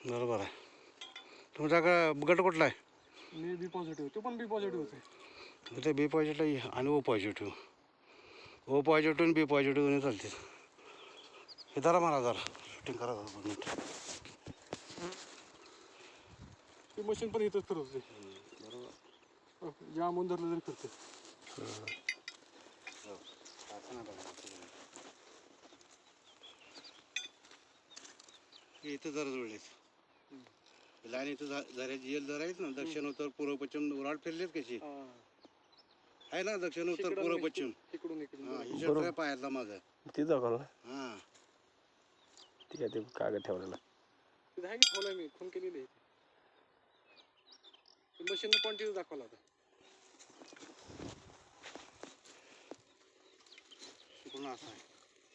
बरोबर आहे. तुमचा का गट कुठला आहे? मी बी पॉझिटिव्ह तो पण बी पॉझिटिव्ह होते. इथे बी पॉझिटिव्ह आणि ओ पॉझिटिव्ह ओ पॉझिटिव्ह आणि बी पॉझिटिव्ह दोन्ही चालते हे धरा मला जरा. शूटिंग करा जरा दोन मिनिटं. ती मशीन पण इथंच फिरत होते. बरोबर. जामून धरलं तरी फिरते हे इथं जरा जुळलेत लाईन इथं झा- झऱ्याची येल जर आहेत ना दक्षिण उत्तर पूर्व पश्चिम उराड फिरलेत कशी? आहे ना दक्षिण उत्तर पूर्व पश्चिम. इकडून इकडून. हा ही पायातला माझा ती दाखवलं ना हा. ठीक आहे ते कागद ठेवलेला. तिथं आहे की ठेवलंय मी? खून केलेली आहे. मशीन पण तिथं दाखवला होता. तिकडून असं आहे.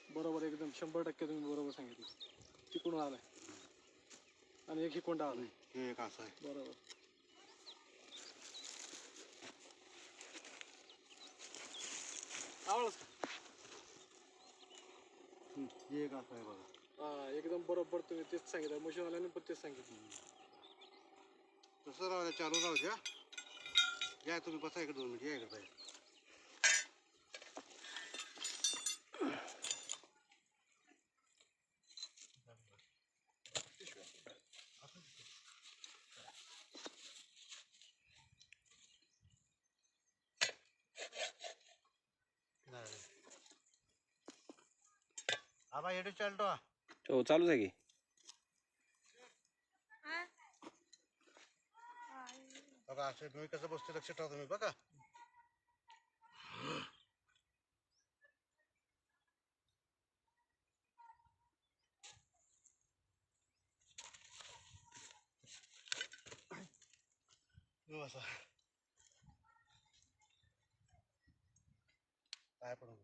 बरोबर एकदम. शंभर टक्के तुम्ही बरोबर सांगितलं. तिकडून आलाय. आणि एक हिकोंडा आलाय हे एक असं आहे. बरोबर. हम्म, हे एक असं आहे बघा. हा एकदम बरोबर तुम्ही तेच सांगितलं. मशीन आल्याने पण तेच सांगितलं. तसं राहू द्या चालू राहू द्या. या तुम्ही बसा इकडे दोन मिनिट या इकडे बाहेर. आबा हेडू चालतो हा. चालूच आहे की? बघा असं तुम्ही कसं बसते लक्ष ठेवा तुम्ही बघा. बसा पाय पडून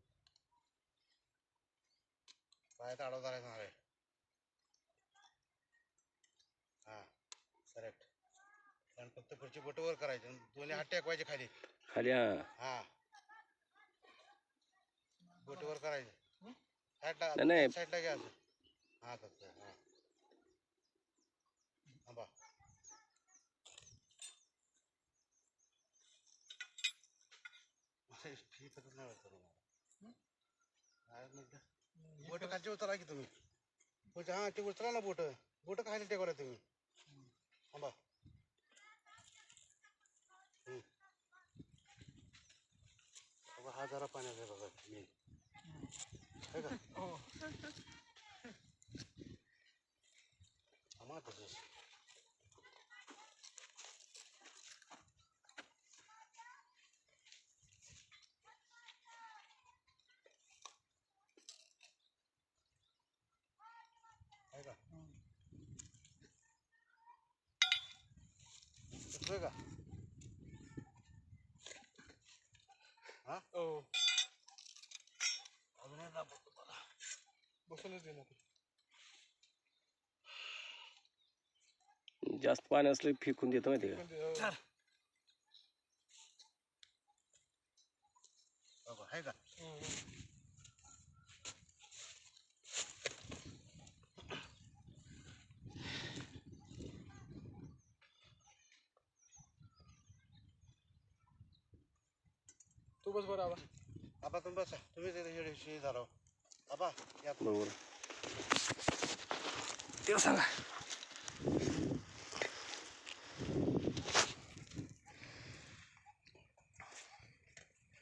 पायात आडव धरायचं नाही हा करेक्ट आणि फक्त पुढची बोट वर करायची आणि दोन्ही हात टेकवायचे खाली. खाली हा. हा. बोट वर करायचे. साईडला नाही. साईडला घ्या असं. हा तसं हा. थांबा. ठीक आहे, नाही वाटत मला. काय म्हणता? बोट खालची उतरा की तुम्ही. बोट हा ते उतरा ना बोट. बोट खाली टेकवला तुम्ही. थांबा. बघा, हा जरा पाण्यात आहे बघा. मी. आहे का? हो. तसंच. का? हा? हो. अजून दाबतो. बसूनच जास्त पाणी असलं की फेकून देतो माहिती का? पण ते, हो. बघा आहे का? हम्म, हम्म. तू बस बरं आबा. आबा तुम्ही बसा. तुम्ही तिथे झाला आबा या. बरोबर. ते सांगा.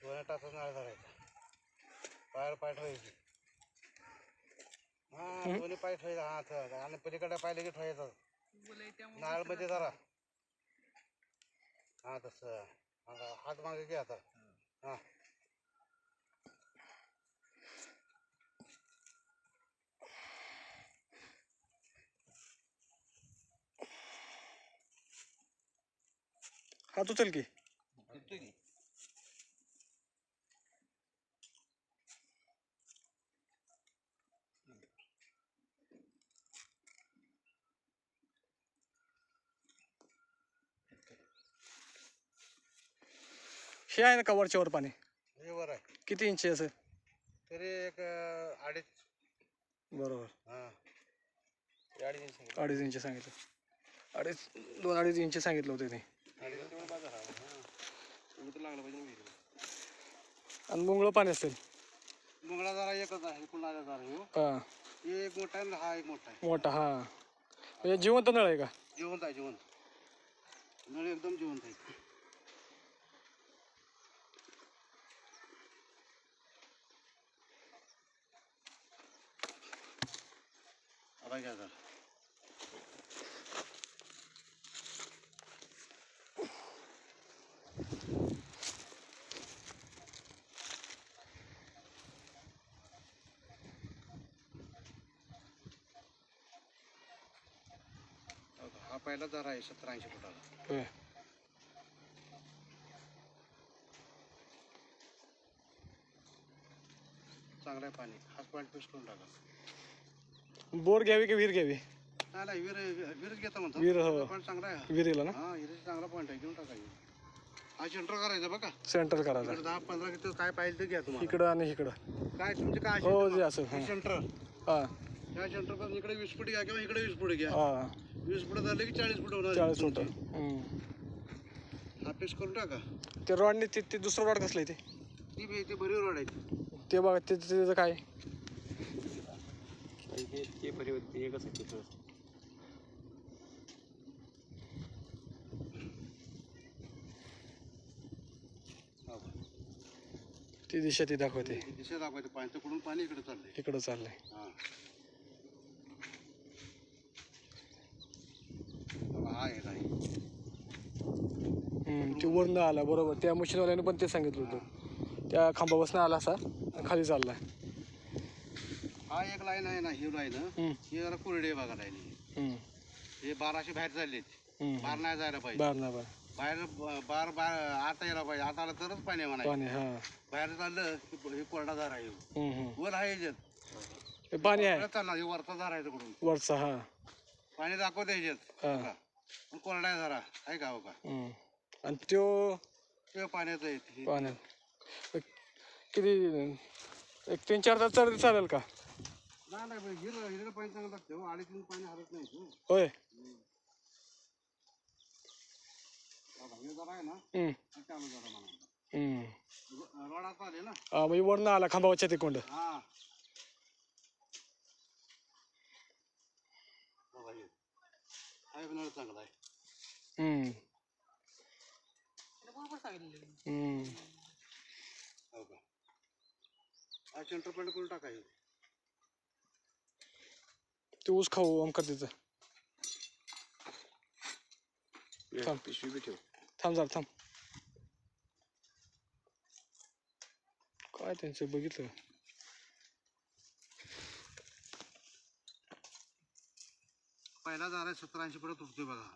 दोन तासात नाळ धरायचा. पायावर पाय ठेवायचे. हा दोन्ही पाय ठेवायचा. हा ठेवायचा. आणि पलीकडे पाय लगेच ठेवायचं. नाळमध्ये धरा हा तसं. हा, हात मागे घ्या आता. हा. तू चल की. हे आहे ना का वरच्या वर पाणी? हे वर आहे. किती इंची असेल तरी एक अं, अडीच. बरोबर. हा. अडीच इंच सांगितलं. अडीच दोन अडीच इंच सांगितलं होतं ते आणि मुंगळं पाणी असेल. मुंगळा जरा एकच आहे कुणाला जरा ह्यो. हा. हे एक मोठा आहे आणि हा एक मोठा आहे. मोठा हा. म्हणजे जिवंत नळ आहे का? जिवंत आहे जिवंत. नळ एकदम जिवंत आहे. जरा हा पहिला जरा आहे सत्तर ऐंशी फुटाला चांगलं आहे पाणी. हाच पॉईंट फिक्स करून टाका. बोर घ्यावी की विहीर घ्यावी? नाही नाही विहीर विहीरच घेता म्हणतो. विहीर, हो. पण चांगला आहे. विहिरीला ना? हा विहिरीचा चांगला पॉईंट आहे. घेऊन टाकायचं हा. सेंटर करायचं बघा सेंटर करायचा. इकडे दहा पंधरा किती काय पाहिजे ते घ्या तुम्हाला. इकडं आणि इकडं. काय तुमचे काय हो जे असं हां सेंटर हां. ह्या सेंटरपासून इकडे वीस फूट घ्या किंवा इकडे वीस फूट घ्या. हां. वीस फूट झाले की चाळीस फूट होणार चाळीस फूट. हा फिक्स करून टाका. ते रॉडने ते ते दुसरं रॉड कसलं आहे ते? ती बी ती बरी रोड आहे. ती. ते बघा ते ते- त्याचं काय? ते ते बरे होते ते एकच आहे तिथं हा बघ. ती दिशा ती दाखवते. दिशा दाखवायचं पाणी तिकडून पाणी इकडे चाललंय. इकडं चाललंय. हा. हा ते वरनं आला बरोबर. त्या मशीनवाल्यानं पण ते सांगितलं होतं. त्या खांबापासून आला असा आणि खाली चालला हा एक लाईन आहे ना ही लाईन हम्म, ही जरा कोरडी बघा लाईन हम्म, हे बाराशे बाहेर चाललेत. हम्म. बार नाही जायला पाहिजे. बार ना बार बाहेर ब- बार बार आता यायला पाहिजे. आता आलं तरच पाणी म्हणा पाणी हा. बाहेर चाललं की हे कोरडा दार आहे. हम्म, हम्म. वर आहे याच्यात. हे पाणी आहे. परत चालणार हे वरचा दार आहे तिकडून. वरचा हा. पाणी दाखवते याच्यात. हा. बघा. पण कोरडा आहे जरा. आहे का हम्म. आणि त्यो? ते पाण्याचं आहे. ते. पाण्यात किती एक तीन चार तास चालत चालेल का? नाही हिरं हिरं पाणी चांगलं लागतं. हो अडीच तीन पाणी हरत नाही हो. होय. जरा आहे ना. हम्म, जरा रोडात आले ना. हा, म्हणजे वरनं आला खांबावरच्या तिकोंड हा. बघा हे. नळ चांगला आहे? हम्म. हम्म. हो का? हा सेंटर पॉईंट करून टाकायचं? ते ऊस खाऊ आमका तिथं थांब. पिशवी बी ठेव थांब जरा थांब काय त्यांचं बघितलं? पहिला दारा सत्तर ऐंशी पर्यंत तुटतोय बघा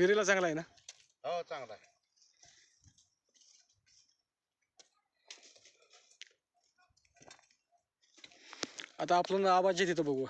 विहिरीला चांगला आहे ना? हो चांगला आहे. आता आपण आवाज तिथं बघू.